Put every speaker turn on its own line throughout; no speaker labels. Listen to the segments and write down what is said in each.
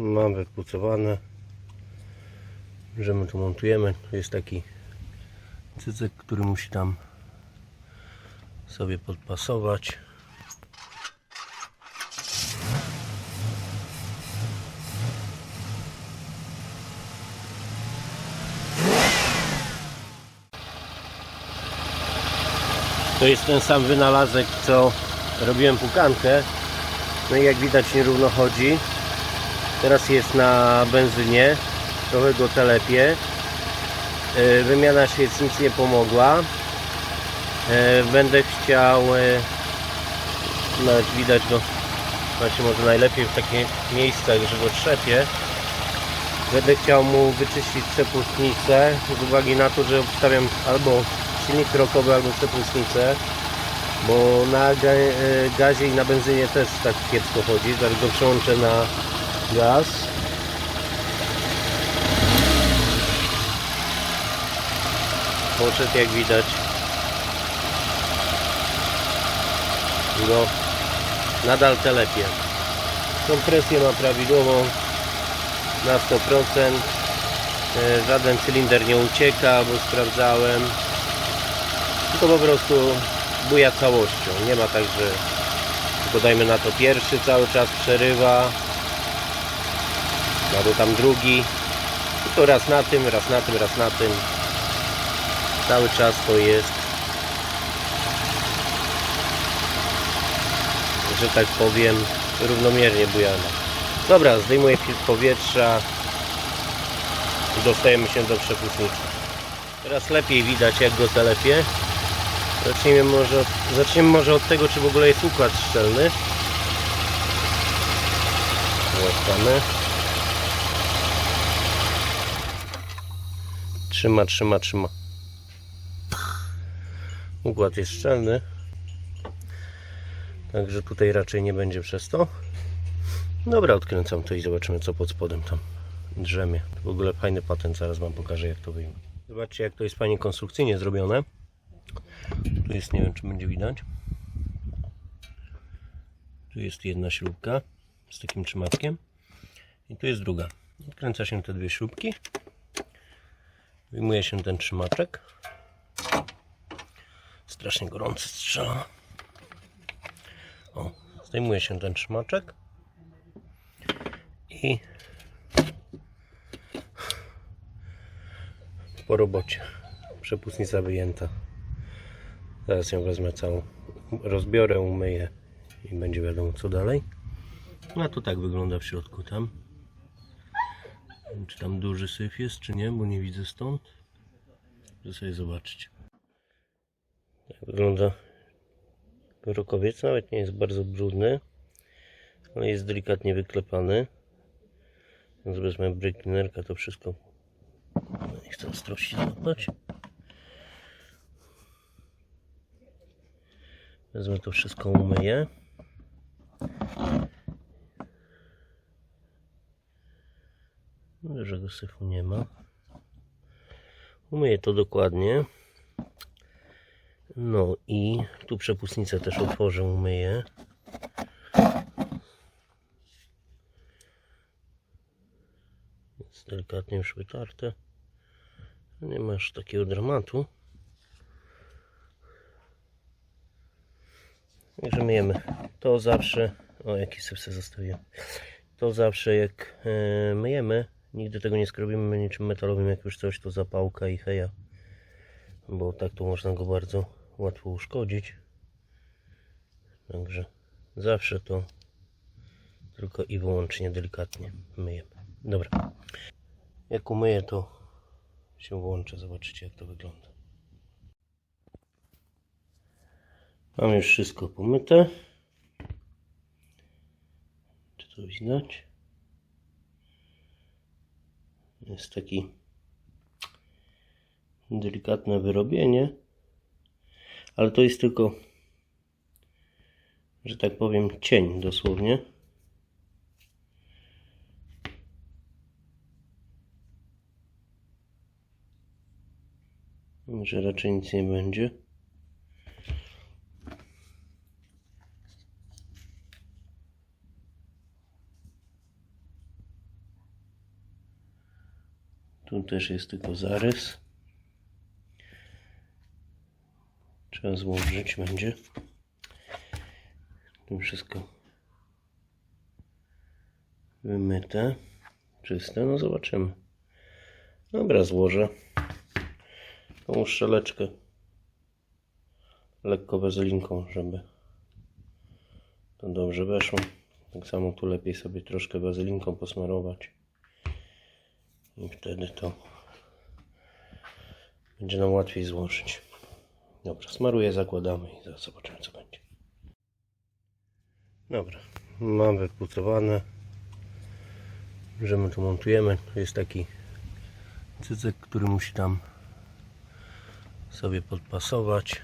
mam wypucowane że my tu montujemy tu jest taki cycek, który musi tam sobie podpasować To jest ten sam wynalazek, co robiłem pukankę. No i jak widać nierówno chodzi. Teraz jest na benzynie. Trochę go telepie. Wymiana świec nic nie pomogła. E, Będę chciał e, nawet widać go właśnie może najlepiej w takich miejscach, że go trzepie. Będę chciał mu wyczyścić przepustnicę z uwagi na to, że obstawiam albo silnik rokowy, albo przepustnicę bo na e, gazie i na benzynie też tak kiepsko chodzi. Zaraz go przełączę na gaz. Poszedł jak widać. Go nadal telepie. Kompresję ma prawidłową na 100%. E, Żaden cylinder nie ucieka, bo sprawdzałem. Tylko po prostu buja całością. Nie ma tak, że na to pierwszy cały czas przerywa, albo tam drugi. Tylko raz na tym, raz na tym, raz na tym. Cały czas to jest, że tak powiem, równomiernie bujana. Dobra, zdejmuję filtr powietrza i dostajemy się do przepustnicy. Teraz lepiej widać jak go telepie. Zacznijmy może, zaczniemy może od tego, czy w ogóle jest układ szczelny. Włączamy. Trzyma, trzyma, trzyma. Układ jest szczelny. Także tutaj raczej nie będzie przez to. Dobra, odkręcam to i zobaczymy co pod spodem tam drzemie. W ogóle fajny patent, zaraz Wam pokażę jak to wyjmę. Zobaczcie jak to jest fajnie konstrukcyjnie zrobione. Tu jest, nie wiem czy będzie widać. Tu jest jedna śrubka z takim trzymatkiem. I tu jest druga. Odkręca się te dwie śrubki. Wyjmuje się ten trzymaczek. Strasznie gorący strzela. O, zdejmuje się ten trzymaczek. I po robocie. Przepustnica wyjęta. Zaraz ją wezmę całą, rozbiorę, umyję i będzie wiadomo co dalej. No to tak wygląda w środku tam. Czy tam duży syf jest, czy nie, bo nie widzę stąd. Muszę sobie zobaczyć. Tak wygląda rokowiec. Nawet nie jest bardzo brudny, ale jest delikatnie wyklepany. Więc wezmę brekinerka, to wszystko. Nie chcę ostrości złapać. Wezmę to wszystko, umyję. Dużego syfu nie ma. Umyję to dokładnie. No i tu przepustnicę też otworzę, umyję. Jest delikatnie już wytarte. Nie masz takiego dramatu. Także myjemy. To zawsze. O, jaki syf sobie zostawiłem. To zawsze jak e, myjemy, nigdy tego nie skrobimy niczym metalowym, jak już coś, to zapałka i heja. Bo tak to można go bardzo łatwo uszkodzić. Także zawsze to tylko i wyłącznie delikatnie myjemy. Dobra. Jak umyję, to się włączę. Zobaczycie, jak to wygląda. Mam już wszystko pomyte. Czy to widać? Jest taki delikatne wyrobienie, ale to jest tylko, że tak powiem, cień dosłownie. Że raczej nic nie będzie. Tu też jest tylko zarys. Trzeba złożyć będzie. Tu wszystko wymyte, czyste. No zobaczymy. Dobra, złożę tą szczeleczkę lekko wazelinką, żeby to dobrze weszło. Tak samo tu lepiej sobie troszkę wazelinką posmarować i wtedy to będzie nam łatwiej złożyć. Dobra, smaruję, zakładamy i zaraz zobaczymy co będzie. Dobra, mam wypucowane. Że my tu montujemy. Tu jest taki cycek, który musi tam sobie podpasować.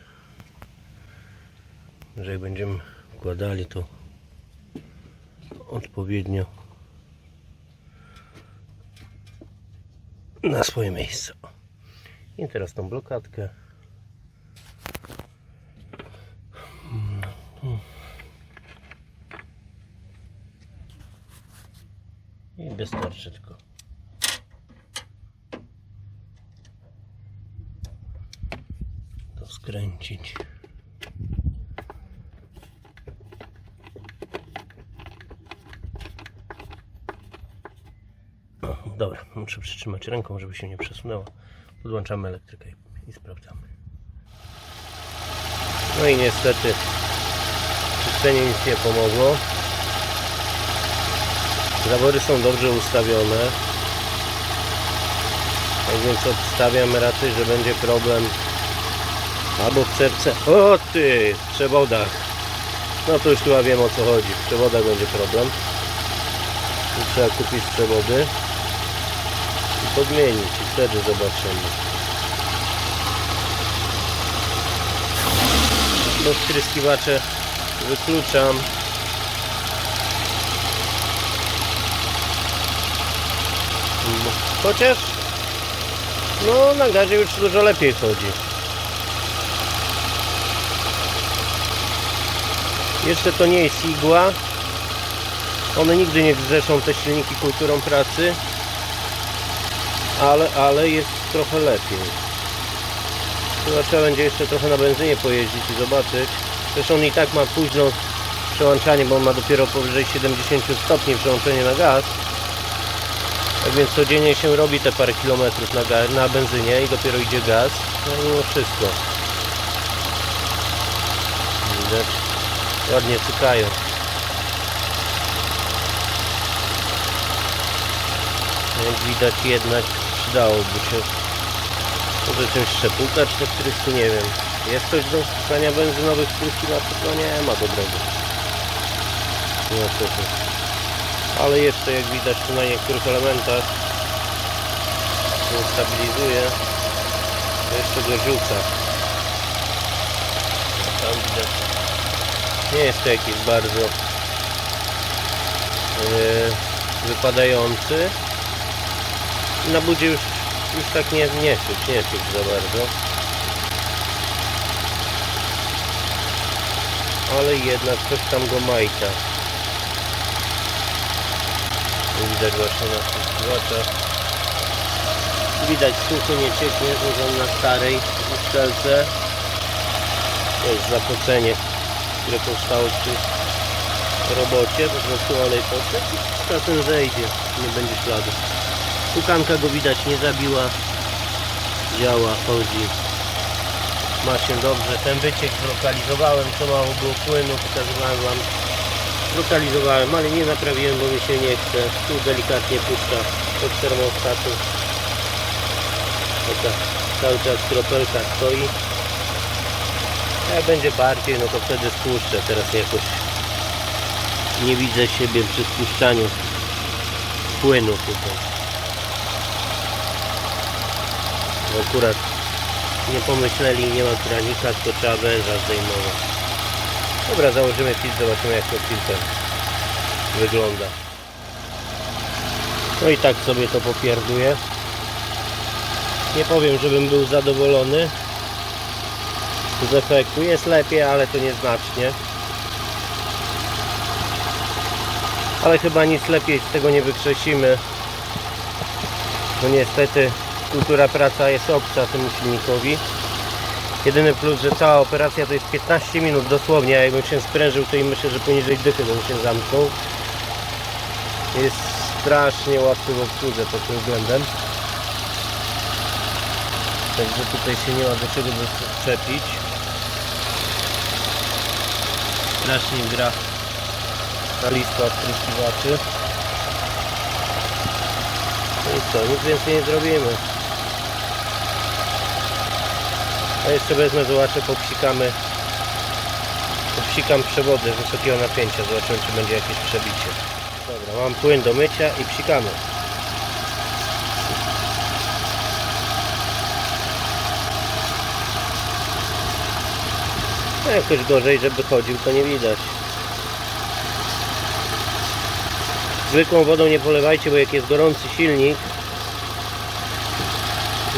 Że jak będziemy wkładali to odpowiednio na swoje miejsce. I teraz tą blokadkę. I wystarczy tylko. Skręcić. Dobra, muszę przytrzymać ręką, żeby się nie przesunęło. Podłączamy elektrykę i- sprawdzamy. No i niestety czyszczenie nic nie pomogło. Zawory są dobrze ustawione. Tak więc obstawiam raczej, że będzie problem albo w czerwce. O ty! W przewodach. No to już chyba wiem o co chodzi. W przewodach będzie problem. I trzeba kupić przewody podmienić i wtedy zobaczymy. Do wtryskiwacze wykluczam. Chociaż no na gazie już dużo lepiej chodzi. Jeszcze to nie jest igła. One nigdy nie zrzeszą te silniki kulturą pracy. Ale, ale jest trochę lepiej. Chyba trzeba będzie jeszcze trochę na benzynie pojeździć i zobaczyć. Zresztą on i tak ma późno przełączanie, bo on ma dopiero powyżej 70 stopni przełączenie na gaz. Tak więc codziennie się robi te parę kilometrów na, na benzynie i dopiero idzie gaz. No mimo wszystko. Widać. Ładnie cykają. Jak widać jednak przydałoby się może czymś szczepukać te wtryski, nie wiem. Jest coś do wtryskania benzynowych wtryskiwaczy? No nie ma dobrego. Niestety ale jeszcze jak widać tu na niektórych elementach się stabilizuje to jeszcze go rzuca tam widać nie jest to jakiś bardzo yy, wypadający na budzie już, już tak nie, nie czuć, nie czuć za bardzo ale jednak coś tam go majta Widać właśnie na tych złotach. Widać suchy nie cieknie, złożony na starej uszczelce. To jest zapocenie, które powstało przy robocie. Po prostu olej poszedł i czasem zejdzie. Nie będzie śladu. Pukanka go widać nie zabiła. Działa, chodzi. Ma się dobrze. Ten wyciek zlokalizowałem, co mało było płynu. Pokazywałem Wam zlokalizowałem, ale nie naprawiłem, bo mi się nie chce. Tu delikatnie puszcza od termostatu. Taka cały czas kropelka stoi. Jak będzie bardziej, no to wtedy spuszczę. Teraz jakoś nie widzę siebie przy spuszczaniu płynu tutaj. Akurat nie pomyśleli, nie ma kranika, to trzeba węża zdejmować. Dobra, założymy filtr, zobaczymy jak to filtr wygląda. No i tak sobie to popierduję. Nie powiem, żebym był zadowolony z efektu. Jest lepiej, ale to nieznacznie. Ale chyba nic lepiej z tego nie wykrzesimy. No niestety kultura praca jest obca temu silnikowi. Jedyny plus, że cała operacja to jest 15 minut dosłownie, a jakbym się sprężył, to i myślę, że poniżej dychy bym się zamknął. Jest strasznie łatwy w obsłudze pod tym względem. Także tutaj się nie ma do czego doczepić. Strasznie gra na listę odtryskiwaczy. No i co, nic więcej nie zrobimy. A jeszcze wezmę, zobaczę, popsikamy. Popsikam przewody wysokiego napięcia, zobaczymy czy będzie jakieś przebicie. Dobra, mam płyn do mycia i psikamy. No jakoś gorzej, żeby chodził, to nie widać. Zwykłą wodą nie polewajcie, bo jak jest gorący silnik,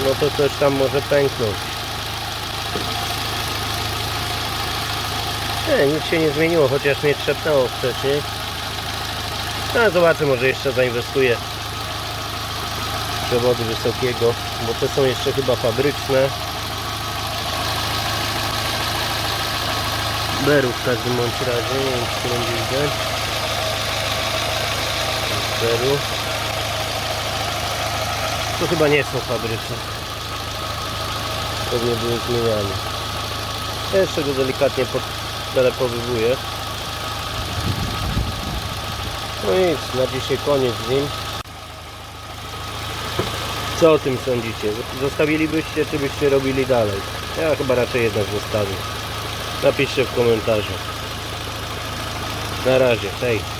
no to coś tam może pęknąć. Nie, nic się nie zmieniło, chociaż mnie trzepnęło wcześniej. No zobaczę, może jeszcze zainwestuję w przewody wysokiego, bo te są jeszcze chyba fabryczne. Beru w każdym bądź razie, nie wiem czy będzie widać. Beru. To chyba nie są fabryczne. Pewnie były zmieniane. Jeszcze go delikatnie podtelepowywuję. No nic, na dzisiaj koniec z nim. Co o tym sądzicie? Zostawilibyście, czy byście robili dalej? Ja chyba raczej jednak zostawię. Napiszcie w komentarzu. Na razie, hej.